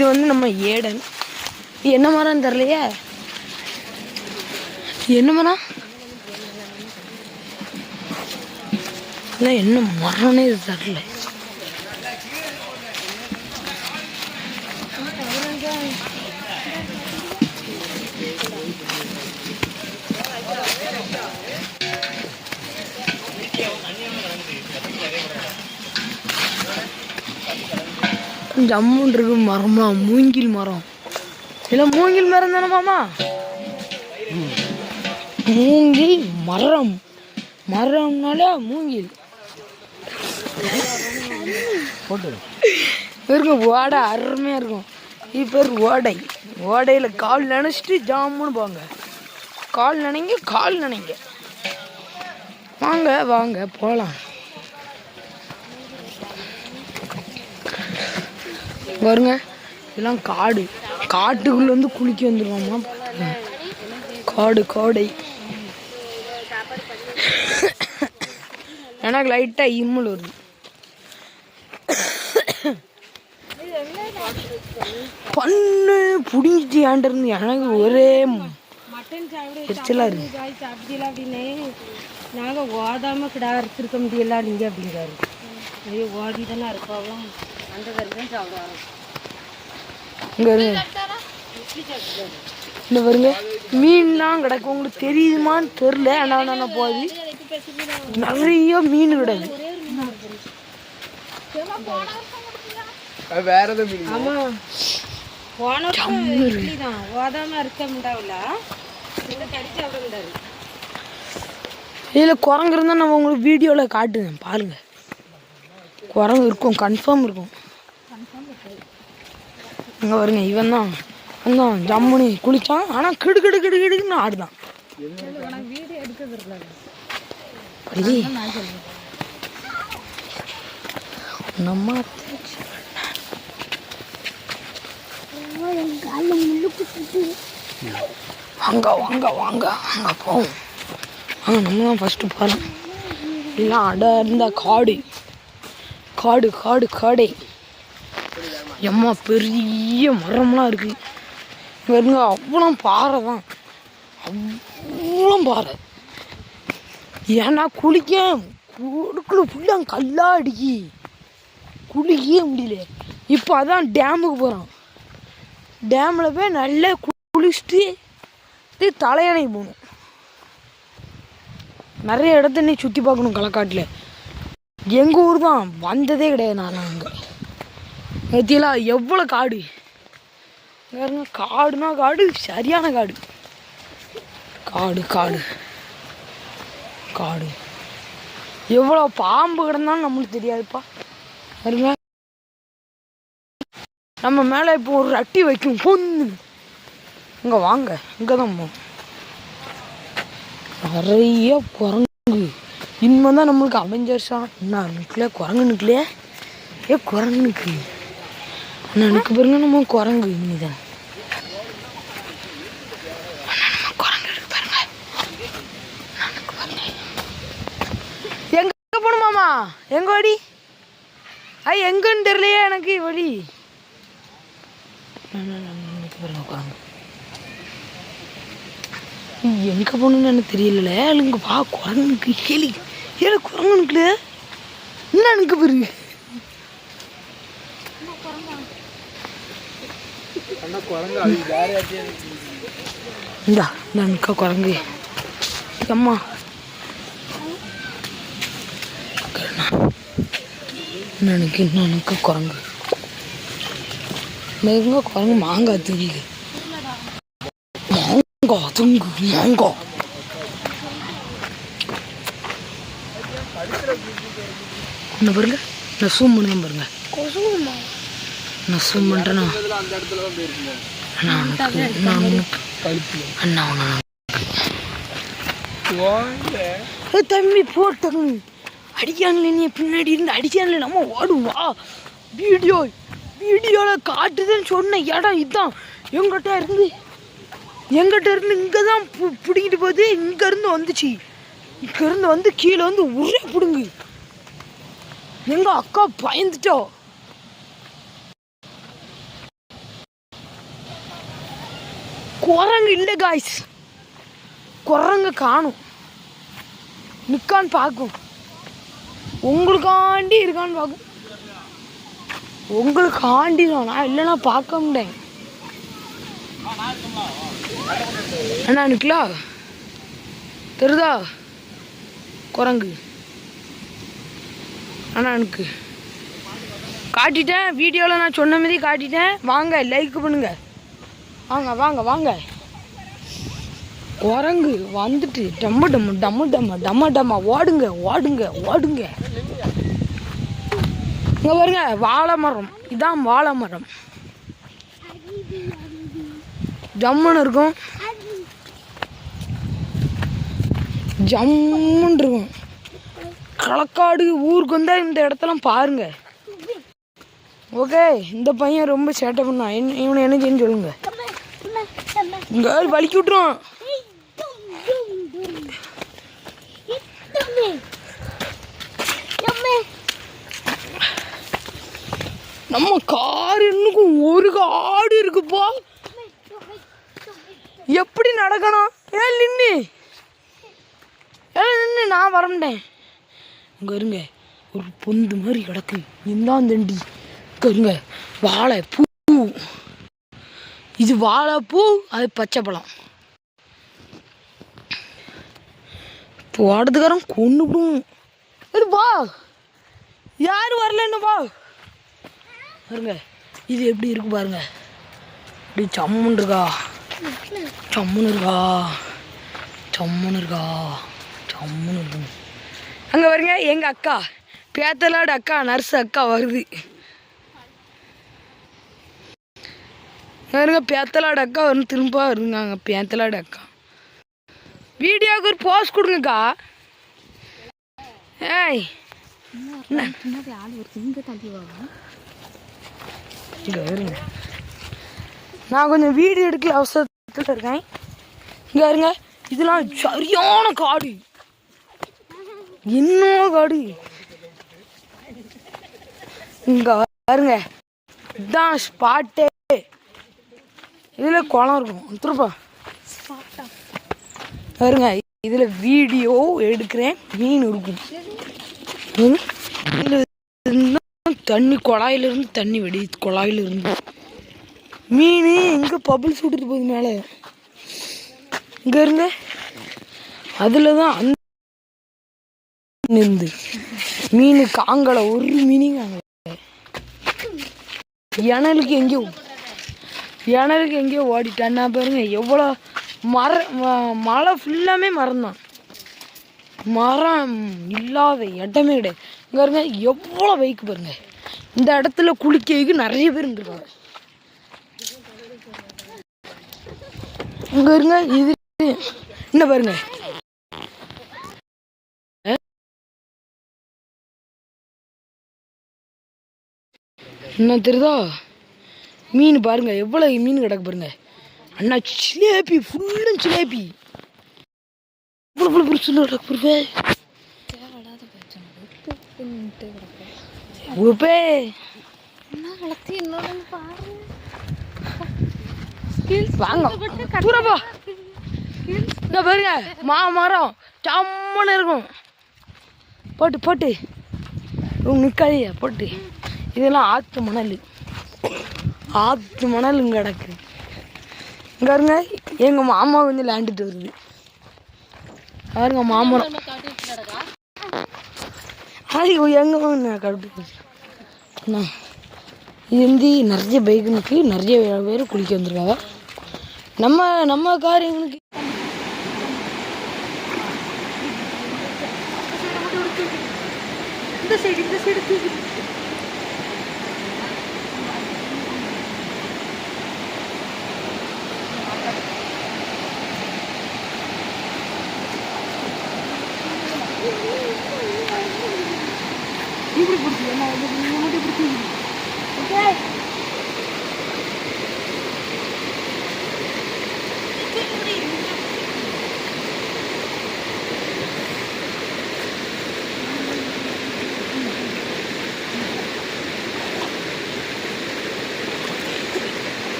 இது வந்து நம்ம ஏடன். என்ன மரம்னு தெரிலையே என்ன மரம்? இல்லை என்ன மரம்னே இது தெரில ஜம்முன் இருக்கு மரமா? மூங்கில் மரம். இல்லை மூங்கில் மரம் தானே மாமா? மூங்கில் மரம். மரம்னாலே மூங்கில். போட்டு இருக்கும் ஓடை. அருமையாக இருக்கும். இது பேர் ஓடை. ஓடையில் கால் நினச்சிட்டு ஜாமுன்னு போங்க. கால் நினைங்க கால் நினைங்க. வாங்க வாங்க போகலாம் பாருங்க. இதெல்லாம் காடு. காட்டுக்குள்ள வந்து குளிக்க பாத்துக்கோங்க. காடு காடை. எனக்கு லைட்டாக இருமல் வருது. பண்ணு புடிங்கிட்டு ஏண்டிருந்து எனக்கு ஒரே மட்டன் சாப்பிடு எரிச்சலா இருக்கு. சாப்பிட்டீங்களா அப்படின்னு நாங்கள் ஓதாம கிடா அறுத்திருக்க முடியல நீங்க அப்படிங்காரு ஐயோ ஓடி தானே இருப்பாவும் சாப்பிடுவாங்க. இங்க வருங்க இந்த வருங்க மீன்லாம் கிடக்கு. உங்களுக்கு தெரியுமான்னு தெரில ஆனால் நான் போகுது. நிறைய மீன் கிடக்கு. வேற எதுவும் மீன் ஆமா. தான். ஓதாம இருக்க முடியாது இதில் குரங்கு இருந்தால் நம்ம உங்களுக்கு வீடியோவில் காட்டுவேன் பாருங்க. குரங்கு இருக்கும். கன்ஃபார்ம் இருக்கும். இங்கே வருங்க இவன் தான் இவன் தான் ஜம்முனி குளித்தான் ஆனால் கிடு கிடு கிடு கிடுன்னு ஆடுதான். பள்ளி நம்ம வாங்க வாங்க வாங்க. அங்கே போவோம். ஆ நம்ம தான் ஃபஸ்ட்டு போகிறோம் எல்லாம் இருந்தால் காடு. காடு காடு காடை. எம்மா பெரிய மரம்லாம் இருக்கு. இங்க அவ்வளோ பாறை தான். அவ்வளோ பாறை. ஏன்னா குளிக்க கொடுக்கல ஃபுல்லாக கல்லாக அடிக்கி குளிக்கவே முடியல. இப்போ அதான் டேமுக்கு போகிறோம் டேமில் போய் நல்லா குளிச்சுட்டு தலையணை போகணும். நிறைய இடத்த நீ சுற்றி பார்க்கணும் களக்காட்டில். எங்கள் ஊர் தான் வந்ததே கிடையாது நான் அங்கே. பத்தியெல்லாம் எவ்வளோ காடு? இங்க பாருங்க காடுனா காடு சரியான காடு. காடு காடு. காடு. எவ்வளோ பாம்பு கிடந்தாலும் நம்மளுக்கு தெரியாதுப்பா. பாருங்க நம்ம மேலே இப்போ ஒரு அட்டி வைக்கும். பொண்ணு. இங்கே வாங்க. இங்கே தான் நிறைய குரங்கு. இனிமே தான் நம்மளுக்கு அமைஞ்சர்ஸா என்ன நிற்கலையே குரங்கு நிற்கலையே ஏ குரங்கு நிற்கலையே நினைக்க பாருங்க நம்ம குரங்கு இனிதான் குரங்கு பாருங்க. நினைக்க பாருங்க. எங்க போகணும் எங்க வடி? ஐ எங்கன்னு தெரியலையே எனக்கு வழி நினைக்க பாருங்க குரங்கு. எங்கே போகணுன்னு எனக்கு தெரியல இங்கே பா குரங்குக்கு கேளி. ஏழு குரங்குனுக்குல என்ன எனக்கு பாரு அண்ணா குரங்கு அது வேற யார்ட்டையும் இந்தா இந்த நிற்க குரங்கு. அம்மா. எனக்கு இன்னும் குரங்கு. எங்க குரங்கு? மாங்காய் திங்குது மாங்காய் தூங்கு மாங்காய் என்ன பாருங்க நான் சூம் பண்ணுங்க பாருங்க. நான் சூம் பண்ணுறேன்னா இதுல அந்த இடத்துல தான் போயிருக்கீங்க அண்ணா உனக்கு நான் உனக்கு. அண்ணா உனக்கு வாங்க ஏய் தம்பி அடிக்காங்களே நீ பின்னாடி இருந்து அடிக்காங்களே நம்ம ஓடுவா வீடியோ வீடியோவில் காட்டுதுன்னு சொன்ன இடம் இதுதான் எங்கிட்ட இருந்து எங்கிட்ட இருந்து இங்கே தான் பிடிங்கிட்டு போகுது. இங்கேருந்து வந்துச்சு. இங்கேருந்து வந்து கீழே வந்து ஒரே பிடுங்கு. எங்கள் அக்கா பயந்துட்டோ. குரங்கு இல்லை காய்ஸ் குரங்கு காணும். நிற்கான்னு பார்க்கும் உங்களுக்காண்டி இருக்கான்னு பார்க்கும் உங்களுக்காண்டி தான். நான் இல்லைன்னா பார்க்க முடியேன் அண்ணா நிக்கலா? தெரிதா? குரங்கு. அண்ணா எனக்கு காட்டிட்டேன். வீடியோவில் நான் சொன்ன மாதிரி காட்டிட்டேன். வாங்க லைக் பண்ணுங்கள் வாங்க வாங்க வாங்க. குரங்கு வந்துட்டு டம்மு டம்மு டம்மு டம்மு டம்ம டம்மா. ஓடுங்க ஓடுங்க ஓடுங்க. இங்கே பாருங்க வாழை மரம். இதான் வாழை மரம். ஜம்முன்னு இருக்கும். ஜம்முன்னு இருக்கும். களக்காடு ஊருக்கு வந்தால் இந்த இடத்தெல்லாம் பாருங்க. ஓகே இந்த பையன் ரொம்ப சேட்டை பண்ணான். இவனை என்ன செய்யன்னு சொல்லுங்க. இங்க வலிக்கி விட்டுரும். நம்ம கார் இன்னும் ஒரு காடு இருக்குப்பா. எப்படி நடக்கணும்? ஏன் நின்று ஏன் நின்று நான் வரமாட்டேன் இங்கே இருங்க. ஒரு பொந்து மாதிரி கிடக்கு. இந்தாந்தண்டி. இங்கே இருங்க. வாழை பூ. இது வாழைப்பூ அது பச்சை பழம். போடுறதுக்காரன் கொண்டுவிடும் இது வா. யார் வரலன்னு வா. பாருங்க இது எப்படி இருக்கு பாருங்க. இப்படி சம்முன்னு இருக்கா? சம்முன்னு இருக்கா? சம்முன்னு இருக்கா? சம்முன்னு இருக்கும் அங்கே பாருங்க எங்கள் அக்கா. பேத்தலாடு அக்கா நர்ஸ் அக்கா வருது. பாருங்க பேத்தலாடு அக்கா வந்து திரும்ப அங்கே பேத்தலாடு அக்கா. வீடியோவுக்கு ஒரு போஸ் கொடுங்கக்கா. ஏய். வரும் இங்கே வருங்க நான் கொஞ்சம் வீடியோ எடுக்கல அவசரத்தில் இருக்கேன். இங்கே இருங்க. இதெல்லாம் சரியான காடு. இன்னும் காடு. இங்கே பாருங்க இதுதான் ஸ்பாட்டே இதில் குளம் இருக்கும் திருப்பா பாருங்க இதில் வீடியோ எடுக்கிறேன். மீன் இருக்கும். ம், தண்ணி குழாயிலிருந்து தண்ணி வெடி குழாயிலிருந்து மீன் எங்கே பபிள் விட்டுட்டு போகுது மேலே? இங்கே இருங்க. அதில் தான் அந்த இருந்து. மீன் காங்கலை ஒரு மீனும் காங்கலை எனலுக்கு எங்கேயோ இணலுக்கு எங்கேயோ ஓடிட்டான்னா பாருங்க எவ்வளோ மர ம- மலை ஃபுல்லாமே மரம் தான் மரம் இல்லாத இடமே கிடையாது. இங்கே இருங்க எவ்வளோ பைக்கு பாருங்க. இந்த இடத்துல குளிக்க நிறைய பேர் இருந்துருக்காங்க. இங்கே இருங்க இது என்ன பாருங்க? என்ன தெரியுதா? மீன் பாருங்க எவ்வளோ மீன் கிடக்கு பாருங்க. அண்ணா சிலேபி ஃபுல்லும் சிலேபி இவ்வளோ இவ்வளோ பெருசு கிடக்கு என்னோட பாரு வாங்க. தூரப்பா இங்க பாருங்க மா மரம் சம்மன்னு இருக்கும். போட்டு போட்டு. நிற்காதீங்க போட்டு. இதெல்லாம் ஆற்று மணல். ஆத்து மணல் இங்கே கிடக்கு. இங்கே இருங்க எங்கள் மாமா வந்து லேண்டுட்டு வருது. பாருங்க மாமரம் அது எங்கே கட்டு கடுப்பு இது வந்து நிறைய பைக்குனுக்கு நிறைய பேர் குளிக்க வந்திருக்காங்க. நம்ம நம்ம கார் எங்களுக்கு இந்த சைடு இந்த சைடு இப்படி பிடிச்சி என்ன இது மட்டும் இப்படி தூக்கி. ஓகே?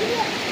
Yeah.